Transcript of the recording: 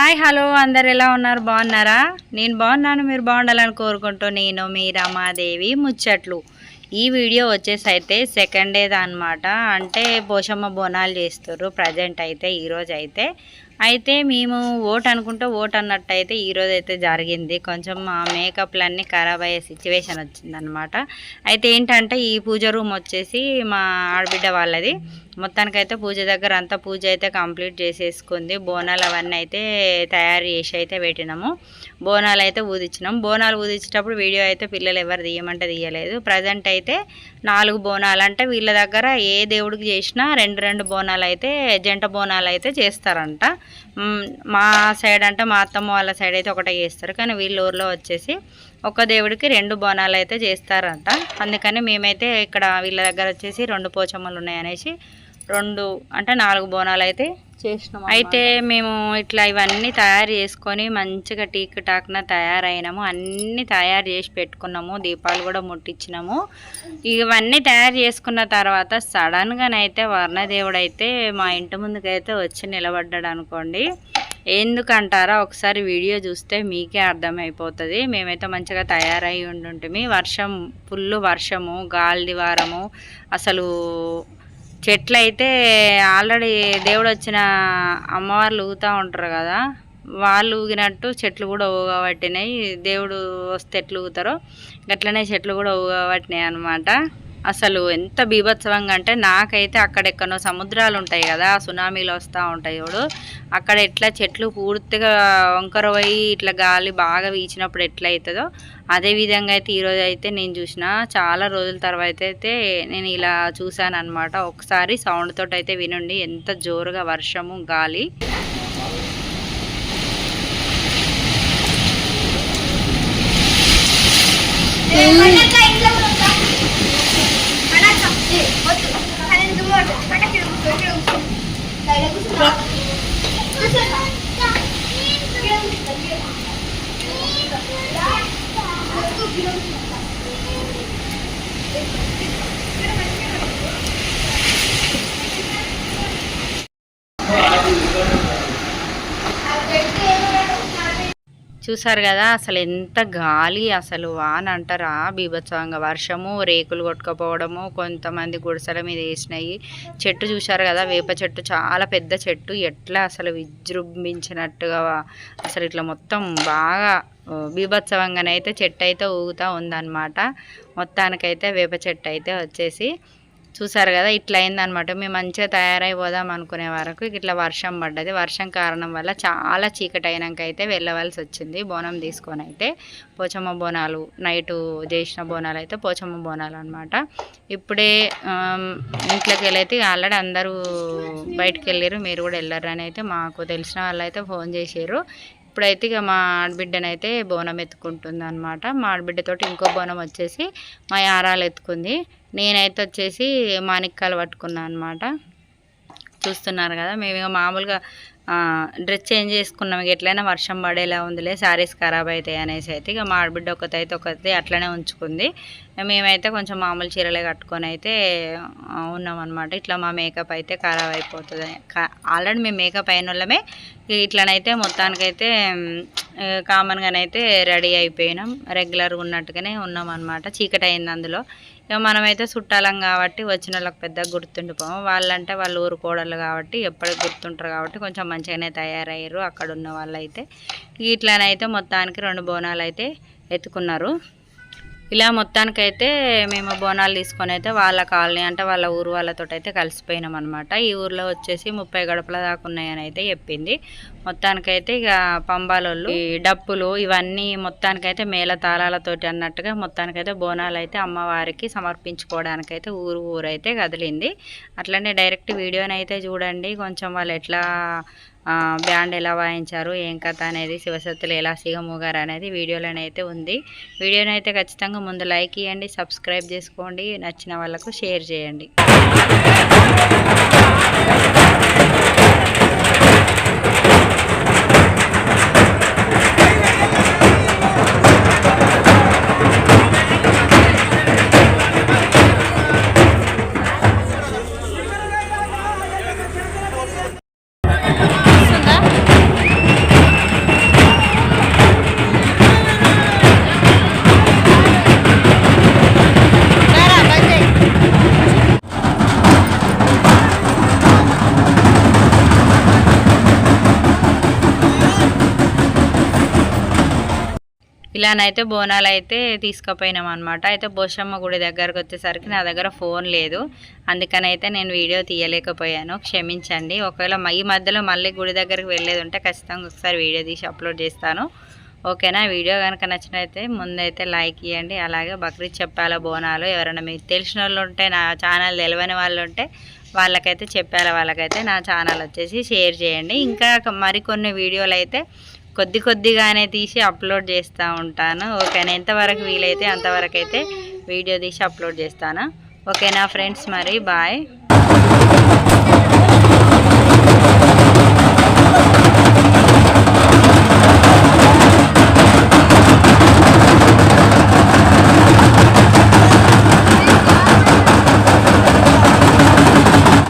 Hi hello అందరు ఎలా ఉన్నారు? బాగున్నారా? నేను బాగున్నాను మీరు బాగుండాలని కోరుకుంటూ నేను మీ రమాదేవి ముచ్చట్లు. ఈ వీడియో వచ్చేసి అయితే సెకండ్ డే అనమాట అంటే పోషమ్మ బోనాలు చేస్తారు ప్రజెంట్ అయితే ఈరోజు అయితే. అయితే మేము ఓట్ అనుకుంటే ఓట్ అన్నట్టు అయితే ఈరోజు అయితే జరిగింది. కొంచెం మా మేకప్లన్నీ ఖరాబ్ అయ్యే సిచ్యువేషన్ వచ్చిందనమాట అయితే ఏంటంటే ఈ పూజ రూమ్ వచ్చేసి మా ఆడబిడ్డ వాళ్ళది. మొత్తానికైతే పూజ దగ్గర అంతా పూజ అయితే కంప్లీట్ చేసేసుకుంది. బోనాలు అవన్నీ అయితే తయారు చేసి అయితే పెట్టినాము. బోనాలు అయితే ఊదిచ్చినాం. బోనాలు ఊదించేటప్పుడు వీడియో అయితే పిల్లలు ఎవరు తీయమంటే తీయలేదు. ప్రజెంట్ అయితే నాలుగు బోనాలు అంటే వీళ్ళ దగ్గర ఏ దేవుడికి చేసినా రెండు రెండు బోనాలు అయితే జంట బోనాలు అయితే చేస్తారంట. మా సైడ్ అంటే మా అత్తమ్మ వాళ్ళ సైడ్ అయితే ఒకటే చేస్తారు. కానీ వీళ్ళ ఊర్లో వచ్చేసి ఒక దేవుడికి రెండు బోనాలు అయితే చేస్తారంట. అందుకని మేమైతే ఇక్కడ వీళ్ళ దగ్గర వచ్చేసి రెండు పోచమ్మలు ఉన్నాయనేసి రెండు అంటే నాలుగు బోనాలు అయితే చేసినాం అయితే మేము ఇట్లా ఇవన్నీ తయారు చేసుకొని మంచిగా టీక్ టాక్న తయారైనాము. అన్నీ తయారు చేసి పెట్టుకున్నాము. దీపాలు కూడా ముట్టించినాము. ఇవన్నీ తయారు చేసుకున్న తర్వాత సడన్గానైతే వర్ణదేవుడు అయితే మా ఇంటి ముందుకైతే వచ్చి నిలబడ్డాడు అనుకోండి. ఎందుకంటారా? ఒకసారి వీడియో చూస్తే మీకే అర్థమైపోతుంది. మేమైతే మంచిగా తయారై ఉండుంటిమి. వర్షం ఫుల్ వర్షము గాలి వారము. అసలు చెట్లు అయితే ఆల్రెడీ దేవుడు వచ్చిన అమ్మవార్లు ఊగుతూ ఉంటారు కదా. వాళ్ళు ఊగినట్టు చెట్లు కూడా ఊగబట్టినాయి. దేవుడు వస్తే ఎట్లు ఊగుతారో గట్లనే చెట్లు కూడా ఊగబట్టినాయి అనమాట అసలు ఎంత బీభత్సవంగా అంటే నాకైతే అక్కడెక్కడో సముద్రాలు ఉంటాయి కదా సునామీలు వస్తూ ఉంటాయి చూడు. అక్కడ ఎట్లా చెట్లు పూర్తిగా వంకరపోయి ఇట్లా గాలి బాగా వీచినప్పుడు ఎట్లా అవుతుందో అదే విధంగా అయితే ఈరోజు అయితే నేను చూసిన. చాలా రోజుల తర్వాత అయితే నేను ఇలా చూశాను అనమాట ఒకసారి సౌండ్ అయితే వినండి ఎంత జోరుగా వర్షము గాలి. Thank you. చూసారు కదా అసలు ఎంత గాలి అసలు వాన అంటారా? బీభత్సవంగా వర్షము రేకులు కొట్టుకపోవడము కొంతమంది గుడిసెల మీద వేసినాయి చెట్టు చూశారు కదా వేప చెట్టు చాలా పెద్ద చెట్టు. ఎట్లా అసలు విజృంభించినట్టుగా అసలు ఇట్లా మొత్తం బాగా బీభత్సవంగానైతే చెట్టు అయితే ఊగుతూ ఉందన్నమాట. మొత్తానికైతే వేప చెట్టు అయితే వచ్చేసి చూసారు కదా ఇట్లా అయిందనమాట మేము మంచిగా తయారైపోదాం అనుకునే వరకు ఇట్లా వర్షం పడ్డది. వర్షం కారణం వల్ల చాలా చీకటి అయినాక అయితే వెళ్ళవలసి వచ్చింది. బోనం తీసుకొని అయితే పోచమ్మ బోనాలు నైటు చేసిన బోనాలు అయితే పోచమ్మ బోనాలు అనమాట ఇప్పుడే ఇంట్లోకి వెళ్ళైతే ఆల్రెడీ అందరూ బయటకు వెళ్ళారు మీరు కూడా వెళ్ళారు అని అయితే మాకు తెలిసిన వాళ్ళు అయితే ఫోన్ చేశారు ఇప్పుడైతే ఇక మా ఆడబిడ్డనైతే బోనం ఎత్తుకుంటుంది అనమాట మా ఆడబిడ్డతోటి ఇంకో బోనం వచ్చేసి మా యారాలు ఎత్తుకుంది. నేనైతే వచ్చేసి మాణిక్కాలు పట్టుకున్నాను అనమాట చూస్తున్నారు కదా మేము ఇక మామూలుగా డ్రెస్ చేంజ్ చేసుకున్నాం. ఎట్లయినా వర్షం పడేలా ఉందిలే శారీస్ ఖరాబ్ అవుతాయి అనేసి అయితే ఇక మా ఆడబిడ్డ ఒకతైతే ఒకతే అట్లనే ఉంచుకుంది. మేమైతే కొంచెం మామూలు చీరలే కట్టుకొని అయితే ఉన్నామన్నమాట. ఉన్నాం అనమాట ఇట్లా మా మేకప్ అయితే ఖరాబ్ అయిపోతుంది. ఆల్రెడీ మేము మేకప్ అయిన వాళ్ళమే ఇట్లనైతే మొత్తానికైతే కామన్గానైతే రెడీ అయిపోయినాం. రెగ్యులర్గా ఉన్నట్టుగానే ఉన్నాం అనమాట చీకటి అయింది అందులో. ఇక మనమైతే చుట్టాలం కాబట్టి వచ్చిన వాళ్ళకి పెద్దగా గుర్తుండిపోము. వాళ్ళంటే వాళ్ళు ఊరు కోడళ్ళు కాబట్టి ఎప్పటికి గుర్తుంటారు కాబట్టి కొంచెం మంచిగానే తయారయ్యారు. అక్కడ ఉన్న వాళ్ళైతే ఇట్లానైతే మొత్తానికి రెండు బోనాలు అయితే ఎత్తుకున్నారు. ఇలా మొత్తానికైతే మేము బోనాలు తీసుకొని అయితే వాళ్ళ కాలనీ అంటే వాళ్ళ ఊరు వాళ్ళతో అయితే కలిసిపోయినాం అనమాట ఈ ఊర్లో వచ్చేసి ముప్పై గడపల దాకా ఉన్నాయని అయితే చెప్పింది. మొత్తానికైతే ఇక పంబాలోళ్ళు ఈ డప్పులు ఇవన్నీ మొత్తానికైతే మేళ తాళాలతోటి అన్నట్టుగా మొత్తానికైతే బోనాలు అయితే అమ్మవారికి సమర్పించుకోవడానికైతే ఊరు ఊరైతే కదిలింది. అట్లనే డైరెక్ట్ వీడియోని అయితే చూడండి. కొంచెం వాళ్ళు ఎట్లా బ్యాండ్ ఎలా వాయించారు ఏం కథ అనేది శివశక్తులు ఎలా సిగమూగారు అనేది వీడియోలోనైతే ఉంది. వీడియోని అయితే ఖచ్చితంగా ముందు లైక్ ఇవ్వండి సబ్స్క్రైబ్ చేసుకోండి నచ్చిన వాళ్ళకు షేర్ చేయండి. ఇలానైతే బోనాలు అయితే తీసుకుపోయినాం అనమాట అయితే బోషమ్మ గుడి దగ్గరకు వచ్చేసరికి నా దగ్గర ఫోన్ లేదు. అందుకని అయితే నేను వీడియో తీయలేకపోయాను. క్షమించండి. ఒకవేళ ఈ మధ్యలో మళ్ళీ గుడి దగ్గరికి వెళ్ళేది ఉంటే ఖచ్చితంగా ఒకసారి వీడియో తీసి అప్లోడ్ చేస్తాను. ఓకేనా? వీడియో కనుక నచ్చినైతే ముందైతే లైక్ ఇవ్వండి అలాగే బక్రీద్ చెప్పాల బోనాలు ఎవరైనా మీకు తెలిసిన వాళ్ళు ఉంటే నా ఛానల్ తెలియని వాళ్ళు ఉంటే వాళ్ళకైతే చెప్పాల వాళ్ళకైతే నా ఛానల్ వచ్చేసి షేర్ చేయండి. ఇంకా మరికొన్ని వీడియోలు అయితే కొద్ది కొద్దిగానే తీసి అప్లోడ్ చేస్తూ ఉంటాను. ఓకేనా ఎంతవరకు వీలైతే అంతవరకు అయితే వీడియో తీసి అప్లోడ్ చేస్తాను. ఓకేనా ఫ్రెండ్స్ మరి బాయ్.